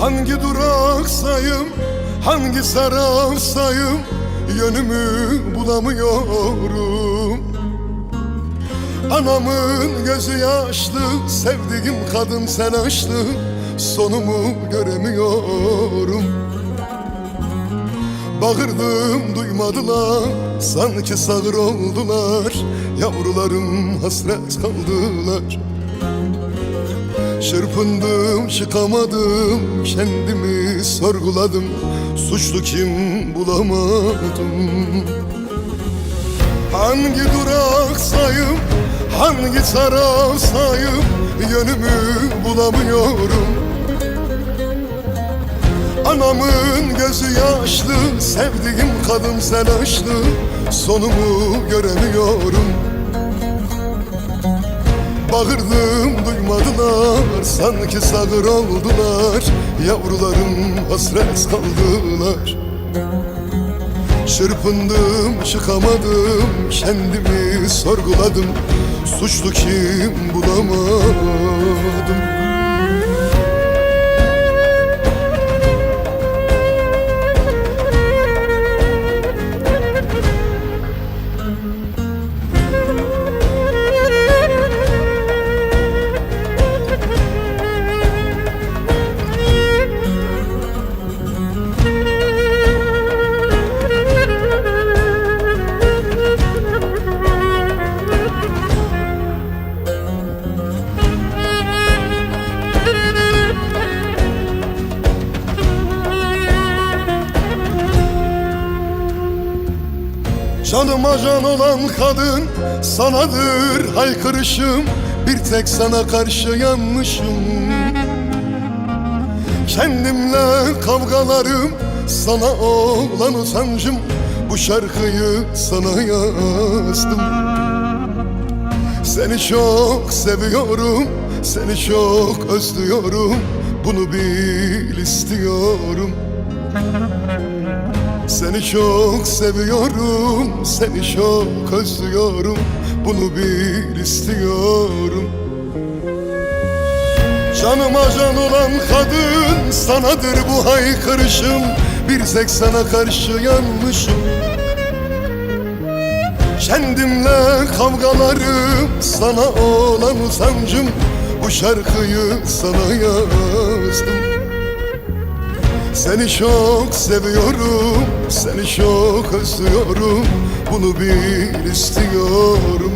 Hangi duraksayım, hangi sararsayım Yönümü bulamıyorum. Anamın gözü yaşlı, sevdiğim kadın sen açtı Sonumu göremiyorum. Bağırdım duymadılar Sanki sağır oldular. Yavrularım hasret kaldılar Çırpındım çıkamadım Kendimi sorguladım. Suçlu kim bulamadım. Hangi duraksayım Hangi taraftayım Yönümü bulamıyorum. Anamın gözü yaşlı Sevdiğim kadın sen Sonumu göremiyorum Bağırdım duymadılar. Sanki sağır oldular. Yavrularım hasret kaldılar. Çırpındım çıkamadım. Kendimi sorguladım. Suçlu kim bulamadım Canıma can olan kadın sanadır haykırışım. Bir tek sana karşı yanmışım. Kendimle kavgalarım sana olan utancım. Bu şarkıyı sana yazdım. Seni çok seviyorum, seni çok özlüyorum. Bunu bil istiyorum seni çok seviyorum, seni çok özlüyorum. Bunu bil istiyorum. Canıma can olan kadın sanadır bu haykırışım. Bir tek sana karşı yanmışım. Kendimle kavgalarım sana olan utancım. Bu şarkıyı sana yazdım seni çok seviyorum, seni çok özlüyorum. Bunu bil istiyorum.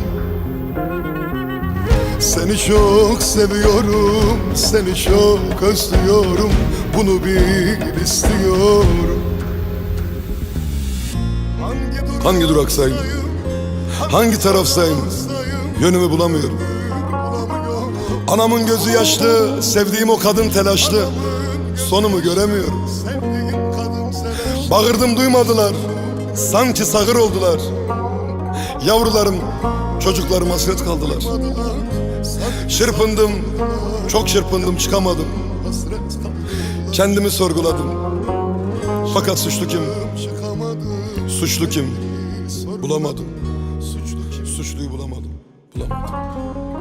Seni çok seviyorum, seni çok özlüyorum. Bunu bil istiyorum. Hangi duraksayım, hangi taraftayım? Yönümü bulamıyorum. Anamın gözü yaşlı, sevdiğim o kadın telaşlı Sonumu göremiyorum. Bağırdım duymadılar. Sanki sağır oldular. Yavrularım, çocuklarım hasret kaldılar. Çırpındım, çok çırpındım çıkamadım. Kendimi sorguladım. Fakat suçlu kim? Suçlu kim? Bulamadım. Suçluyu bulamadım. Bulamadım